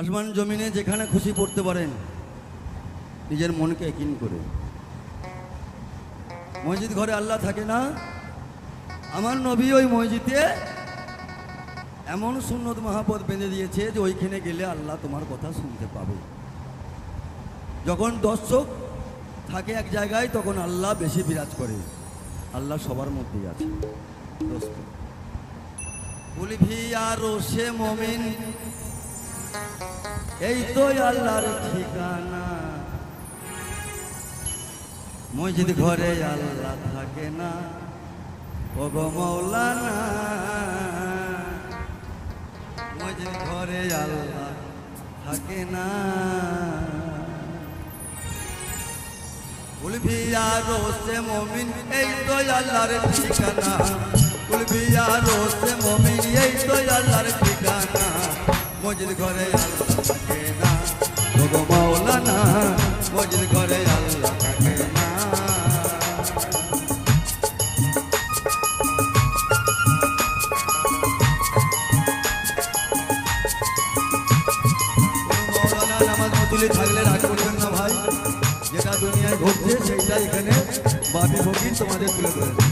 আসমান জমিনে যেখানে খুশি পড়তে পারেন, নিজের মনকে একিন করে। মসজিদ ঘরে আল্লাহ থাকে না? আমার নবী ওই মসজিদে এমন সুন্নত মহাপদ বেঁধে দিয়েছে যে ওইখানে গেলে আল্লাহ তোমার কথা শুনতে পাবে। যখন দর্শক থাকে এক জায়গায়, তখন আল্লাহ বেশি বিরাজ করে। আল্লাহ সবার মধ্যেই আছে। বলি ভিয়া রোষে মমিন এই তো আল্লাহর ঠিকানা। মসজিদ ঘরে আল্লাহ থাকে না। ও গো মৌলানা, মসজিদ ঘরে আল্লাহ থাকে না। উলভিয়া রোসে মমিন, এই তো আল্লাহর ঠিকানা। উলভিয়া রোসে মমিন, এই তো আল্লাহর ঠিকানা। মসজিদ ঘরে আল্লাহ থাকে না। ও গো মাওলানা মসজিদ ঘরে আল্লাহ থাকে না। মৌলানা নামাজ মতুলি থাকলে রাগ করবেন না ভাই। যেটা দুনিয়ায় ঘটছে, সেইটা এখানে বাপি ফকির তোমাদের তুলে ধরে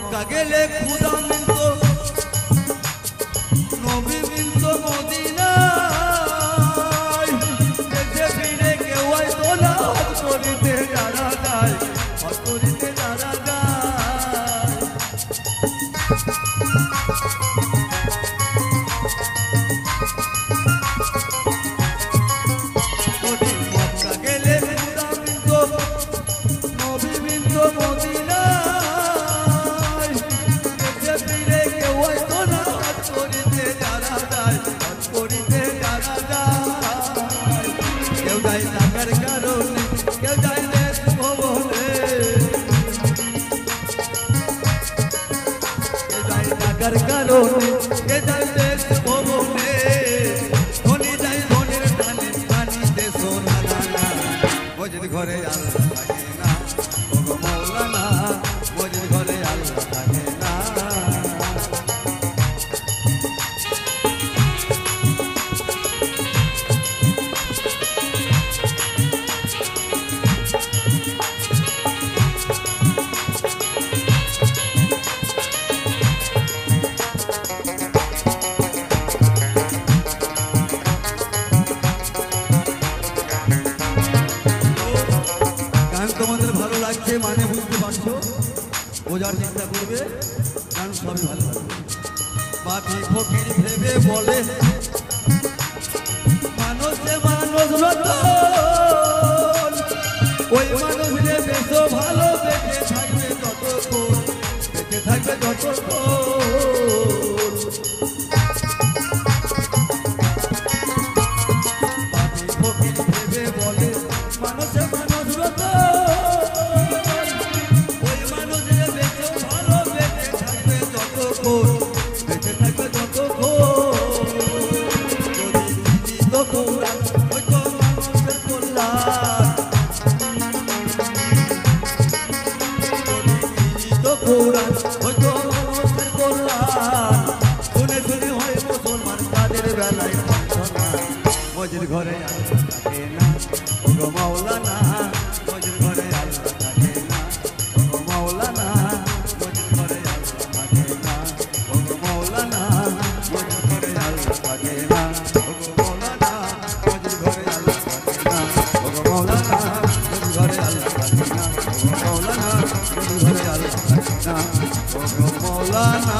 মক্কা গেলে খুদা মিলত। নবী মিলত মদিনায়। ফিরে কেউ যারা যায় করিতে যারা যায়, কেউ যায় টাকার কারণে, কেউ যায় দেশ ভবনে। কেউ যায় টাকার কারণে, কেউ যায় দেশ বুঝতে বোঝার চেষ্টা করবে। গান সবই ভালো বাকি ফকির ভেবে বলে। মানুষে মানুষ রতন ওই মানুষ ভালো বেঁচে থাকবে যতক্ষণ বেঁচে থাকবে যতক্ষণ। বেলায় সন্তান মজির ঘরে আল্লাহ থাকে না ওগো মাওলানা, মজির ঘরে আল্লাহ থাকে না ওগো মাওলানা, মজির ঘরে আল্লাহ থাকে না ওগো মাওলানা, মজির ঘরে আল্লাহ থাকে না ওগো মাওলানা, মজির ঘরে আল্লাহ থাকে না ওগো মাওলানা, মজির ঘরে আল্লাহ থাকে না ওগো মাওলানা, মজির ঘরে আল্লাহ থাকে না ওগো মাওলানা